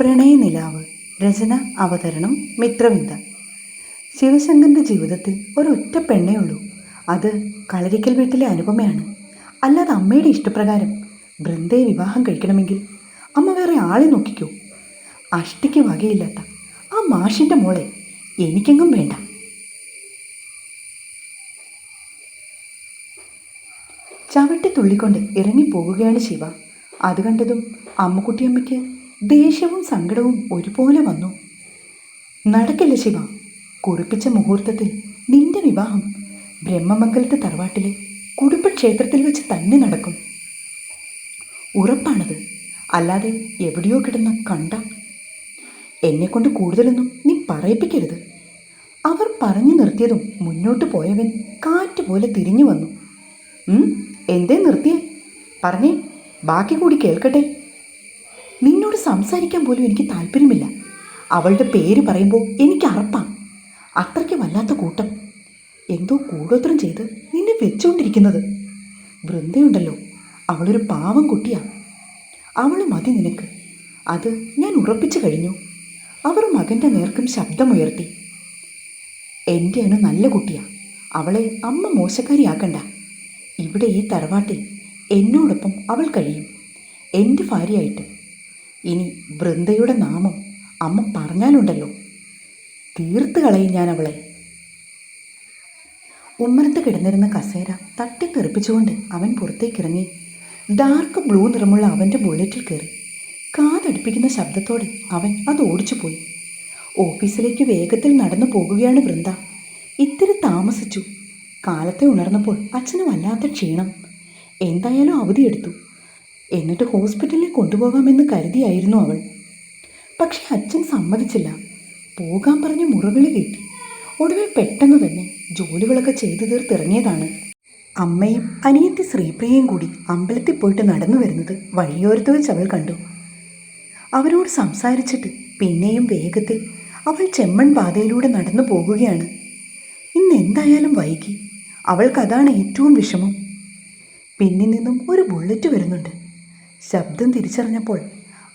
പ്രണയനിലാവ് രചന അവതരണം മിത്രവിന്ദ ശിവശങ്കറിന്റെ ജീവിതത്തിൽ ഒരൊറ്റ പെണ്ണേ ഉള്ളൂ. അത് കളരിക്കൽ വീട്ടിലെ അനുപമയാണ്. അല്ലാതെ അമ്മയുടെ ഇഷ്ടപ്രകാരം ബൃന്ദയെ വിവാഹം കഴിക്കണമെങ്കിൽ അമ്മ വേറെ ആളെ നോക്കിക്കോ. അഷ്ടിക്ക് വകയില്ലാത്ത ആ മാഷിന്റെ മോളെ എനിക്കെങ്ങും വേണ്ട. ചവിട്ടി തുള്ളിക്കൊണ്ട് ഇറങ്ങിപ്പോവുകയാണ് ശിവ. അത് കണ്ടതും അമ്മുക്കുട്ടിയമ്മയ്ക്ക് ദേഷ്യവും സങ്കടവും ഒരുപോലെ വന്നു. നടക്കില്ല ശിവ? കുറിപ്പിച്ച മുഹൂർത്തത്തിൽ നിന്റെ വിവാഹം ബ്രഹ്മമംഗലത്തെ തറവാട്ടിലെ കുടുംബക്ഷേത്രത്തിൽ വെച്ച് തന്നെ നടക്കും. ഉറപ്പാണത്. അല്ലാതെ എവിടെയോ കിടന്ന കണ്ട. എന്നെക്കൊണ്ട് കൂടുതലൊന്നും നീ പറയിപ്പിക്കരുത്. അവർ പറഞ്ഞു നിർത്തിയതും മുന്നോട്ട് പോയവൻ കാറ്റുപോലെ തിരിഞ്ഞു വന്നു. എന്തേ നിർത്തിയേ? പറഞ്ഞേ ബാക്കി കൂടി കേൾക്കട്ടെ. സംസാരിക്കാൻ പോലും എനിക്ക് താല്പര്യമില്ല. അവളുടെ പേര് പറയുമ്പോൾ എനിക്ക് അറപ്പാം. അത്രയ്ക്ക് വല്ലാത്ത കൂട്ടം. എന്തോ കൂടോത്രം ചെയ്ത് നിന്നെ വെച്ചുകൊണ്ടിരിക്കുന്നത് വൃന്ദയുണ്ടല്ലോ. അവളൊരു പാവം കുട്ടിയാണ് അവൾ മതി നിനക്ക്. അത് ഞാൻ ഉറപ്പിച്ചു കഴിഞ്ഞു. അവർ മകന്റെ നേർക്കും ശബ്ദമുയർത്തി. എന്റെ അനു നല്ല കുട്ടിയാ. അവളെ അമ്മ മോശക്കാരിയാക്കണ്ട. ഇവിടെ ഈ തറവാട്ടിൽ എന്നോടൊപ്പം അവൾ കഴിയും. എന്റെ ഭാര്യയായിട്ട് ഇനി വൃന്ദയുടെ നാമം അമ്മ പറഞ്ഞാലുണ്ടല്ലോ. തീർത്ത് കളയും ഞാൻ അവളെ. ഉമ്മറത്ത് കിടന്നിരുന്ന കസേര തട്ടിത്തെറിപ്പിച്ചുകൊണ്ട് അവൻ പുറത്തേക്കിറങ്ങി. ഡാർക്ക് ബ്ലൂ നിറമുള്ള അവന്റെ ബുള്ളറ്റിൽ കയറി. കാതടുപ്പിക്കുന്ന ശബ്ദത്തോടെ അവൻ അത് ഓടിച്ചു പോയി ഓഫീസിലേക്ക് വേഗത്തിൽ നടന്നു പോകുകയാണ് വൃന്ദ. ഇത്തിരി താമസിച്ചു. കാലത്തെ ഉണർന്നപ്പോൾ അച്ഛന് വല്ലാത്ത ക്ഷീണം. എന്തായാലും അവധിയെടുത്തു. എന്നിട്ട് ഹോസ്പിറ്റലിൽ കൊണ്ടുപോകാമെന്ന് കരുതിയായിരുന്നു അവൾ. പക്ഷെ അച്ഛൻ സമ്മതിച്ചില്ല. പോകാൻ പറഞ്ഞ് മുറവിളി കേട്ടി. ഒടുവിൽ പെട്ടെന്ന് തന്നെ ജോലികളൊക്കെ ചെയ്തു തീർത്തിറങ്ങിയതാണ്. അമ്മയും അനിയത്തി ശ്രീപ്രിയയും കൂടി അമ്പലത്തിൽ പോയിട്ട് നടന്നു വരുന്നത് വഴിയോരത്ത് വെച്ച് അവൾ കണ്ടു. അവരോട് സംസാരിച്ചിട്ട് പിന്നെയും വേഗത്തിൽ അവൾ ചെമ്മൺ പാതയിലൂടെ നടന്നു പോകുകയാണ്. ഇന്ന് എന്തായാലും വൈകി. അവൾക്കതാണ് ഏറ്റവും വിഷമം. പിന്നിൽ നിന്നും ഒരു ബുള്ളറ്റ് വരുന്നുണ്ട്. ശബ്ദം തിരിച്ചറിഞ്ഞപ്പോൾ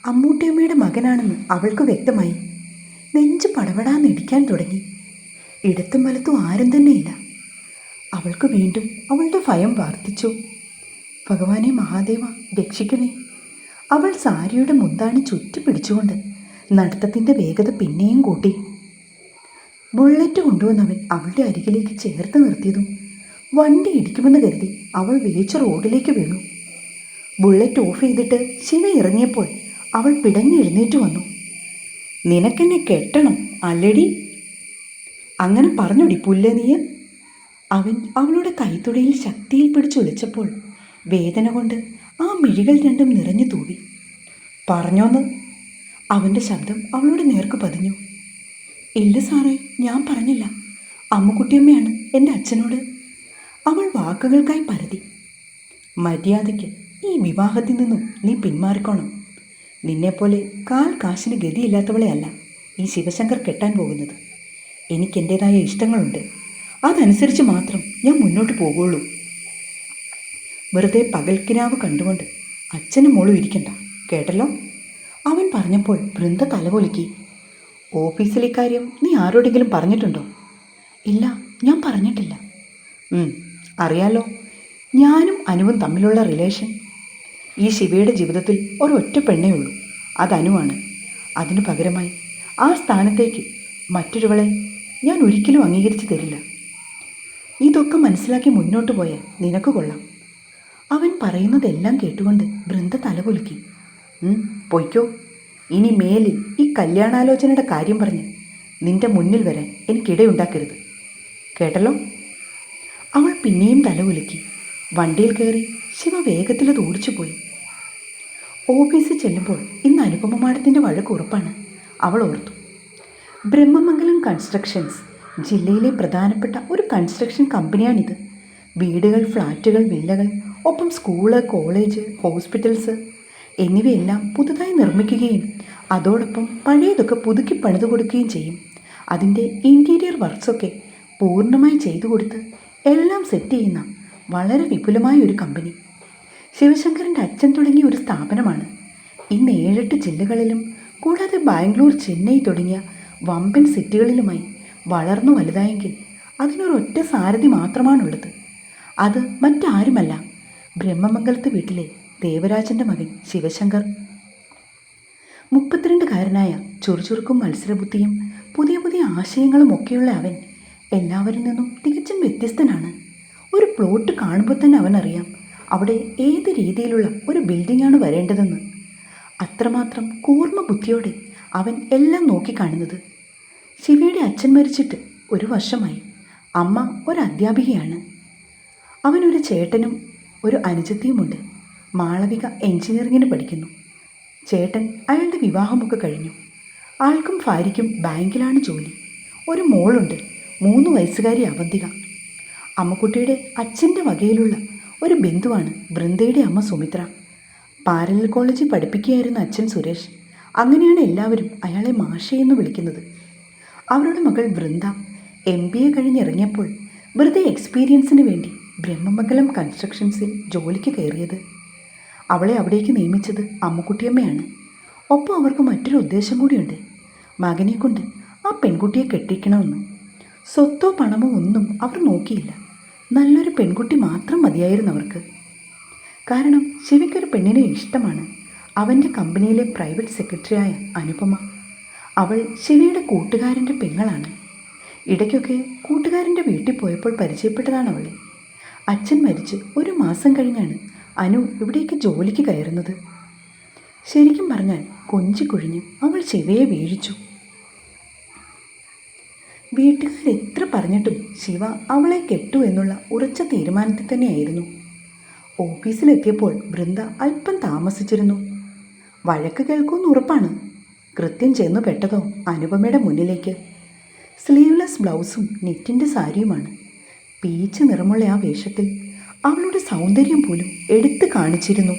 അമ്മൂട്ടിയമ്മയുടെ മകനാണെന്ന് അവൾക്ക് വ്യക്തമായി. നെഞ്ച് പടപടാന്ന് ഇടിക്കാൻ തുടങ്ങി. ഇടത്തും വലത്തും ആരും തന്നെയില്ല. അവൾക്ക് വീണ്ടും അവളുടെ ഭയം വർദ്ധിച്ചു. ഭഗവാനെ മഹാദേവ രക്ഷിക്കണേ. അവൾ സാരിയുടെ മുന്താണി ചുറ്റി പിടിച്ചുകൊണ്ട് നടത്തത്തിന്റെ വേഗത പിന്നെയും കൂട്ടി. ബുള്ളറ്റ് കൊണ്ടുവന്നവൻ അവളുടെ അരികിലേക്ക് ചേർത്ത് നിർത്തിയതും വണ്ടി ഇടിക്കുമെന്ന് കരുതി അവൾ വേച്ച് റോഡിലേക്ക് വീണു. ബുള്ളറ്റ് ഓഫ് ചെയ്തിട്ട് ശിവ ഇറങ്ങിയപ്പോൾ അവൾ പിടഞ്ഞെഴുന്നേറ്റ് വന്നു. നിനക്കെന്നെ കെട്ടണം അല്ലടി? അങ്ങനെ പറഞ്ഞൊടി പുല്ലേ നീ അവൻ അവളുടെ കൈത്തുടയിൽ ശക്തിയിൽ പിടിച്ചൊളിച്ചപ്പോൾ വേദന കൊണ്ട് ആ മിഴികൾ രണ്ടും നിറഞ്ഞു തൂവി. പറഞ്ഞോന്ന്. അവന്റെ ശബ്ദം അവളുടെ നേർക്ക് പതിഞ്ഞു. ഇല്ല സാറേ ഞാൻ പറഞ്ഞില്ല. അമ്മുക്കുട്ടിയമ്മയാണ് എന്റെ അച്ഛനോട്. അവൾ വാക്കുകൾക്കായി പരതി. മര്യാദയ്ക്ക് ഈ വിവാഹത്തിൽ നിന്നും നീ പിന്മാറിക്കോണം. നിന്നെപ്പോലെ കാൽ കാശിന് ഗതിയില്ലാത്തവളെ അല്ല ഈ ശിവശങ്കർ കെട്ടാൻ പോകുന്നത്. എനിക്ക് എന്റേതായ ഇഷ്ടങ്ങളുണ്ട്. അതനുസരിച്ച് മാത്രം ഞാൻ മുന്നോട്ട് പോകുള്ളൂ. വെറുതെ പകൽക്കിനാവ് കണ്ടുകൊണ്ട് അച്ഛനും മോളും ഇരിക്കണ്ട കേട്ടല്ലോ? അവൻ പറഞ്ഞപ്പോൾ വൃന്ദ തലപൊലുക്കി ഓഫീസിലെ കാര്യം നീ ആരോടെങ്കിലും പറഞ്ഞിട്ടുണ്ടോ? ഇല്ല ഞാൻ പറഞ്ഞിട്ടില്ല. അറിയാലോ. ഞാനും അനുവും തമ്മിലുള്ള റിലേഷൻ ഈ ശിവയുടെ ജീവിതത്തിൽ ഒരു ഒറ്റ പെണ്ണേ ഉള്ളൂ. അത് അതിനു പകരമായി ആ സ്ഥാനത്തേക്ക് മറ്റൊരുവളെ ഞാൻ ഒരിക്കലും അംഗീകരിച്ചു തരില്ല. ഇതൊക്കെ മനസ്സിലാക്കി മുന്നോട്ട് പോയാൽ നിനക്ക് കൊള്ളാം. അവൻ പറയുന്നതെല്ലാം കേട്ടുകൊണ്ട് ബൃന്ദ തലകുലുക്കി. "ഉം, പൊയ്ക്കോ. ഇനി മേലിൽ ഈ കല്യാണാലോചനയുടെ കാര്യം പറഞ്ഞ് നിന്റെ മുന്നിൽ വരാൻ എനിക്കിടയുണ്ടാക്കരുത് കേട്ടല്ലോ? അവൾ പിന്നെയും തലകുലുക്കി. വണ്ടിയിൽ കയറി ശിവ വേഗത്തിലത് ഓടിച്ചു പോയി ഓഫീസിൽ ചെല്ലുമ്പോൾ ഇന്ന് അനുപമ മാഡത്തിന്റെ വഴക്ക് ഉറപ്പാണ്. അവൾ ഓർത്തു. ബ്രഹ്മമംഗലം കൺസ്ട്രക്ഷൻസ് ജില്ലയിലെ പ്രധാനപ്പെട്ട ഒരു കൺസ്ട്രക്ഷൻ കമ്പനിയാണിത്. വീടുകൾ ഫ്ലാറ്റുകൾ വില്ലകൾ ഒപ്പം സ്കൂൾ കോളേജ് ഹോസ്പിറ്റൽസ് എന്നിവയെല്ലാം പുതുതായി നിർമ്മിക്കുകയും അതോടൊപ്പം പഴയതൊക്കെ പുതുക്കി പണിതു കൊടുക്കുകയും ചെയ്യും. അതിന്റെ ഇന്റീരിയർ വർക്ക്സൊക്കെ പൂർണമായി ചെയ്തു കൊടുത്ത് എല്ലാം സെറ്റ് ചെയ്യുന്ന വളരെ വിപുലമായ ഒരു കമ്പനി. ശിവശങ്കറിന്റെ അച്ഛൻ തുടങ്ങിയ ഒരു സ്ഥാപനമാണ്. ഇന്ന് ഏഴെട്ട് ജില്ലകളിലും കൂടാതെ ബാംഗ്ലൂർ ചെന്നൈ തുടങ്ങിയ വമ്പൻ സിറ്റികളിലുമായി വളർന്നു വലുതായെങ്കിൽ അതിനൊരൊറ്റ സാരഥി മാത്രമാണുള്ളത്. അത് മറ്റാരുമല്ല ബ്രഹ്മമംഗലത്ത് വീട്ടിലെ ദേവരാജന്റെ മകൻ ശിവശങ്കർ. മുപ്പത്തിരണ്ടുകാരനായ ചുറുചുറുക്കും മത്സരബുദ്ധിയും പുതിയ പുതിയ ആശയങ്ങളും ഒക്കെയുള്ള അവൻ എല്ലാവരിൽ നിന്നും തികച്ചും വ്യത്യസ്തനാണ്. ഒരു പ്ലോട്ട് കാണുമ്പോൾ തന്നെ അവനറിയാം അവിടെ ഏത് രീതിയിലുള്ള ഒരു ബിൽഡിംഗാണ് വരേണ്ടതെന്ന്. അത്രമാത്രം കൂർമ്മ ബുദ്ധിയോടെ അവൻ എല്ലാം നോക്കിക്കാണുന്നത് ശിവയുടെ അച്ഛൻ മരിച്ചിട്ട് ഒരു വർഷമായി. അമ്മ ഒരു അധ്യാപികയാണ്. അവനൊരു ചേട്ടനും ഒരു അനുജത്തിയുമുണ്ട്. മാളവിക എഞ്ചിനീയറിങ്ങിന് പഠിക്കുന്നു. ചേട്ടൻ അയാളുടെ വിവാഹമൊക്കെ കഴിഞ്ഞു. ആൾക്കും ഭാര്യയ്ക്കും ബാങ്കിലാണ് ജോലി. ഒരു മോളുണ്ട്. മൂന്ന് വയസ്സുകാരി അവന്തിക. അമ്മക്കുട്ടിയുടെ അച്ഛന്റെ വകയിലുള്ള ഒരു ബന്ധുവാണ് വൃന്ദയുടെ അമ്മ സുമിത്ര. പാരലൽ കോളേജിൽ പഠിപ്പിക്കുകയായിരുന്നു അച്ഛൻ സുരേഷ്. അങ്ങനെയാണ് എല്ലാവരും അയാളെ മാഷയെന്ന് വിളിക്കുന്നത്. അവരുടെ മകൾ വൃന്ദ എം ബി എ കഴിഞ്ഞിറങ്ങിയപ്പോൾ വെറുതെ എക്സ്പീരിയൻസിന് വേണ്ടി ബ്രഹ്മമംഗലം കൺസ്ട്രക്ഷൻസിൽ ജോലിക്ക് കയറിയത്. അവളെ അവിടേക്ക് നിയമിച്ചത് അമ്മുക്കുട്ടിയമ്മയാണ്. ഒപ്പം അവർക്ക് മറ്റൊരു ഉദ്ദേശം കൂടിയുണ്ട്. മകനെ കൊണ്ട് ആ പെൺകുട്ടിയെ കെട്ടിക്കണമെന്ന്. സ്വത്തോ പണമോ ഒന്നും അവർ നോക്കിയില്ല. നല്ലൊരു പെൺകുട്ടി മാത്രം മതിയായിരുന്നു അവർക്ക്. കാരണം ശിവയ്ക്കൊരു പെണ്ണിനെ ഇഷ്ടമാണ്. അവന്റെ കമ്പനിയിലെ പ്രൈവറ്റ് സെക്രട്ടറിയായ അനുപമ. അവൾ ശിവയുടെ കൂട്ടുകാരന്റെ പെങ്ങളാണ്. ഇടയ്ക്കൊക്കെ കൂട്ടുകാരന്റെ വീട്ടിൽ പോയപ്പോൾ പരിചയപ്പെട്ടതാണ് അവളെ. അച്ഛൻ മരിച്ച് ഒരു മാസം കഴിഞ്ഞാണ് അനു ഇവിടേക്ക് ജോലിക്ക് കയറുന്നത്. ശരിക്കും പറഞ്ഞാൽ കൊഞ്ചിക്കുഴിഞ്ഞ് അവൾ ശിവയെ വീഴിച്ചു. വീട്ടുകാർ എത്ര പറഞ്ഞിട്ടും ശിവ അവളെ കെട്ടു എന്നുള്ള ഉറച്ച തീരുമാനത്തിൽ തന്നെയായിരുന്നു. ഓഫീസിലെത്തിയപ്പോൾ വൃന്ദ അല്പം താമസിച്ചിരുന്നു. വഴക്ക് കേൾക്കുമെന്ന് ഉറപ്പാണ്. കൃത്യം ചെന്നു പെട്ടതോ അനുപമയുടെ മുന്നിലേക്ക്. സ്ലീവ്ലെസ് ബ്ലൗസും നെറ്റിന്റെ സാരിയുമാണ്. പീച്ച് നിറമുള്ള ആ വേഷത്തിൽ അവളുടെ സൗന്ദര്യം പോലും എടുത്തു കാണിച്ചിരുന്നു.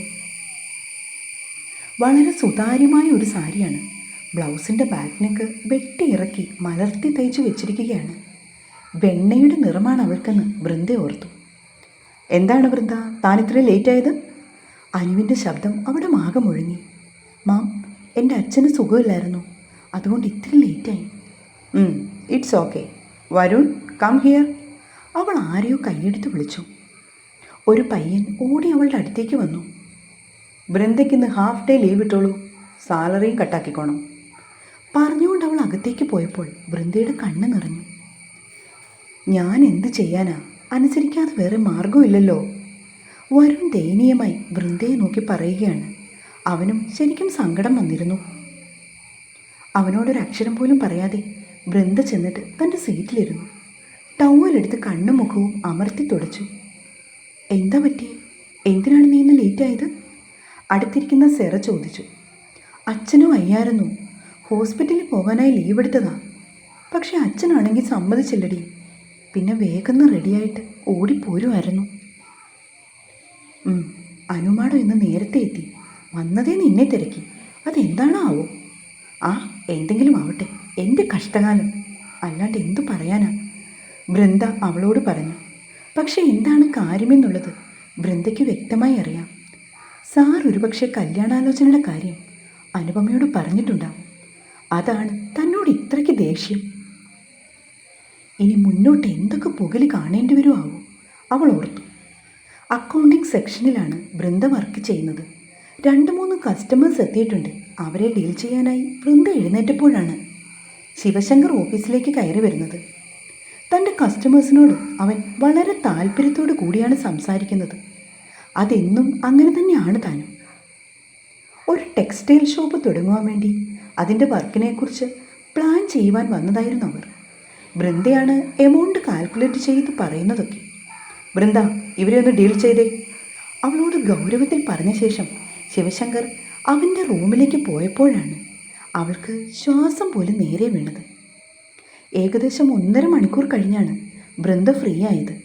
വളരെ സുതാര്യമായ ഒരു സാരിയാണ്. ബ്ലൗസിന്റെ ബാക്ക് നെക്ക് വെട്ടി ഇറക്കി മലർത്തി തയ്ച്ചു വെച്ചിരിക്കുകയാണ്. വെണ്ണയുടെ നിറമാണ് അവൾക്കെന്ന് വൃന്ദ ഓർത്തു. എന്താണ് വൃന്ദ? താൻ ഇത്ര ലേറ്റ് ആയത് അനുവിന്റെ ശബ്ദം അവിടെ മാകം ഒഴുങ്ങി മാം എന്റെ അച്ഛന് സുഖമില്ലായിരുന്നു. അതുകൊണ്ട് ഇത്തിരി ലേറ്റായി. It's okay. Varun come here. അവൾ ആരെയോ കൈയെടുത്ത് വിളിച്ചു. ഒരു പയ്യൻ ഓടി അവളുടെ അടുത്തേക്ക് വന്നു. വൃന്ദയ്ക്ക് ഇന്ന് ഹാഫ് ഡേ ലീവ് ഇട്ടോളൂ. സാലറിയും കട്ടാക്കിക്കോണം. പറഞ്ഞുകൊണ്ട് അവൾ അകത്തേക്ക് പോയപ്പോൾ വൃന്ദയുടെ കണ്ണ് നിറഞ്ഞു. ഞാൻ എന്ത് ചെയ്യാനാ? അനുസരിക്കാതെ വേറെ മാർഗമില്ലല്ലോ വരുൺ ദയനീയമായി വൃന്ദയെ നോക്കി പറയുകയാണ്. അവനും ശരിക്കും സങ്കടം വന്നിരുന്നു. അവനോടൊരു അക്ഷരം പോലും പറയാതെ വൃന്ദ ചെന്നിട്ട് തന്റെ സീറ്റിലിരുന്നു. ടവലെടുത്ത് കണ്ണും മുഖവും അമർത്തി തുടച്ചു. എന്താ പറ്റിയേ എന്തിനാണ് നീ ഇന്ന് ലേറ്റായത്? അടുത്തിരിക്കുന്ന സെറ ചോദിച്ചു. അച്ഛനും വയ്യായിരുന്നു ഹോസ്പിറ്റലിൽ പോകാനായി ലീവ് എടുത്തതാ. പക്ഷെ അച്ഛനാണെങ്കിൽ സമ്മതിച്ചില്ലടി. പിന്നെ വേഗം റെഡിയായിട്ട് ഓടിപ്പോരുമായിരുന്നു അനുമാടം ഇന്ന് നേരത്തെ എത്തി. വന്നതേ നിന്നെ തിരക്കി. അതെന്താണാവോ? ആ എന്തെങ്കിലും ആവട്ടെ. എന്റെ കഷ്ടകാലം. അല്ലാണ്ട് എന്തു പറയാനാ? വൃന്ദ അവളോട് പറഞ്ഞു. പക്ഷേ എന്താണ് കാര്യമെന്നുള്ളത് വൃന്ദയ്ക്ക് വ്യക്തമായി അറിയാം. സാർ ഒരുപക്ഷെ കല്യാണാലോചനയുടെ കാര്യം അനുപമയോട് പറഞ്ഞിട്ടുണ്ടാവും. അതാണ് തന്നോട് ഇത്രയ്ക്ക് ദേഷ്യം. ഇനി മുന്നോട്ട് എന്തൊക്കെ പുകലി കാണേണ്ടി വരുമാവോ അവൾ ഓർത്തു. അക്കൗണ്ടിംഗ് സെക്ഷനിലാണ് വൃന്ദ വർക്ക് ചെയ്യുന്നത്. രണ്ട് മൂന്ന് കസ്റ്റമേഴ്സ് എത്തിയിട്ടുണ്ട്. അവരെ ഡീൽ ചെയ്യാനായി വൃന്ദ എഴുന്നേറ്റപ്പോഴാണ് ശിവശങ്കർ ഓഫീസിലേക്ക് കയറി വരുന്നത്. തന്റെ കസ്റ്റമേഴ്സിനോട് അവൻ വളരെ താല്പര്യത്തോടു കൂടിയാണ് സംസാരിക്കുന്നത്. അതെന്നും അങ്ങനെ തന്നെയാണ് താനും. ഒരു ടെക്സ്റ്റൈൽ ഷോപ്പ് തുടങ്ങുവാൻ വേണ്ടി അതിന്റെ വർക്കിനെക്കുറിച്ച് പ്ലാൻ ചെയ്യുവാൻ വന്നതായിരുന്നു അവർ. ബൃന്ദയാണ് എമൗണ്ട് കാൽക്കുലേറ്റ് ചെയ്ത് പറയുന്നതൊക്കെ. ബൃന്ദ ഇവരെ ഒന്ന് ഡീൽ ചെയ്തേ. അവളോട് ഗൗരവത്തിൽ പറഞ്ഞ ശേഷം ശിവശങ്കർ അവന്റെ റൂമിലേക്ക് പോയപ്പോഴാണ് അവൾക്ക് ശ്വാസം പോലും നേരെ വീണത്. ഏകദേശം ഒന്നര മണിക്കൂർ കഴിഞ്ഞാണ് ബൃന്ദ ഫ്രീ ആയത്.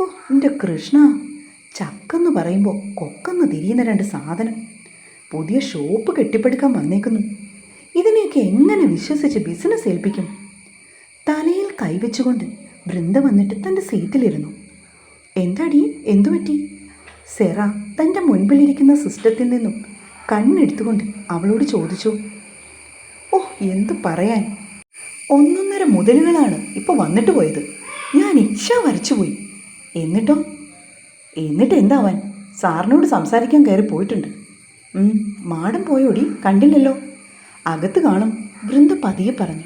ഓ എന്റെ കൃഷ്ണ ചക്കെന്ന് പറയുമ്പോൾ കൊക്കെന്ന് തിരിയുന്ന രണ്ട് സാധനം. പുതിയ ഷോപ്പ് കെട്ടിപ്പടുക്കാൻ വന്നേക്കുന്നു. ഇതിനെയൊക്കെ എങ്ങനെ വിശ്വസിച്ച് ബിസിനസ് ഏൽപ്പിക്കും? തലയിൽ കൈവച്ചുകൊണ്ട് വൃന്ദ വന്നിട്ട് തന്റെ സീറ്റിലിരുന്നു. എന്താടി എന്തു പറ്റി? സെറ തന്റെ മുൻപിലിരിക്കുന്ന സിസ്റ്റത്തിൽ നിന്നും കണ്ണെടുത്തുകൊണ്ട് അവളോട് ചോദിച്ചു. ഓ എന്തു പറയാൻ? ഒന്നൊന്നര മുതലുകളാണ് ഇപ്പോൾ വന്നിട്ട് പോയത്. ഞാൻ ഇച്ഛ വരച്ചുപോയി എന്നിട്ടോ? എന്നിട്ട് എന്താവാൻ? സാറിനോട് സംസാരിക്കാൻ കയറി പോയിട്ടുണ്ട്. മാടം പോയോടി കണ്ടില്ലല്ലോ. അകത്ത് കാണും വൃന്ദ പതിയെ പറഞ്ഞു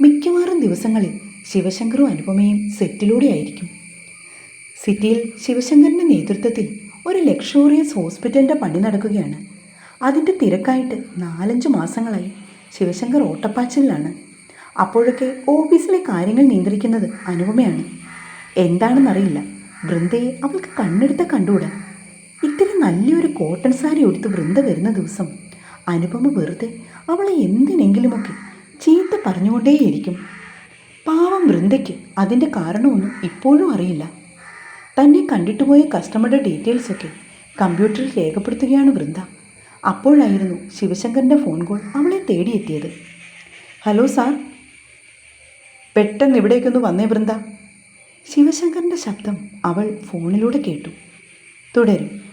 മിക്കവാറും ദിവസങ്ങളിൽ ശിവശങ്കറും അനുപമയും സെറ്റിലൂടെ ആയിരിക്കും. സിറ്റിയിൽ ശിവശങ്കറിന്റെ നേതൃത്വത്തിൽ ഒരു ലക്ഷോറിയസ് ഹോസ്പിറ്റലിന്റെ പണി നടക്കുകയാണ്. അതിന്റെ തിരക്കായിട്ട് നാലഞ്ച് മാസങ്ങളായി ശിവശങ്കർ ഓട്ടപ്പാച്ചിലാണ് അപ്പോഴൊക്കെ ഓഫീസിലെ കാര്യങ്ങൾ നിയന്ത്രിക്കുന്നത് അനുപമയാണ്. എന്താണെന്നറിയില്ല. വൃന്ദയെ അവൾക്ക് കണ്ണെടുത്ത കണ്ടുകൂടാ. ഇത്തിരി നല്ലൊരു കോട്ടൺ സാരി ഉടുത്ത് വൃന്ദ വരുന്ന ദിവസം അനുപമ വെറുതെ അവളെ എന്തിനെങ്കിലുമൊക്കെ ചീത്ത പറഞ്ഞുകൊണ്ടേയിരിക്കും. പാവം വൃന്ദയ്ക്ക് അതിന്റെ കാരണമൊന്നും ഇപ്പോഴും അറിയില്ല. തന്നെ കണ്ടിട്ട് പോയ കസ്റ്റമറുടെ ഡീറ്റെയിൽസൊക്കെ കമ്പ്യൂട്ടറിൽ രേഖപ്പെടുത്തുകയാണ് വൃന്ദ. അപ്പോഴായിരുന്നു ശിവശങ്കറിന്റെ ഫോൺ കോൾ അവളെ തേടിയെത്തിയത്. Hello sir. പെട്ടെന്ന് ഇവിടേക്കൊന്ന് വന്നേ വൃന്ദ. ശിവശങ്കറിന്റെ ശബ്ദം അവൾ ഫോണിലൂടെ കേട്ടു. തുടരും.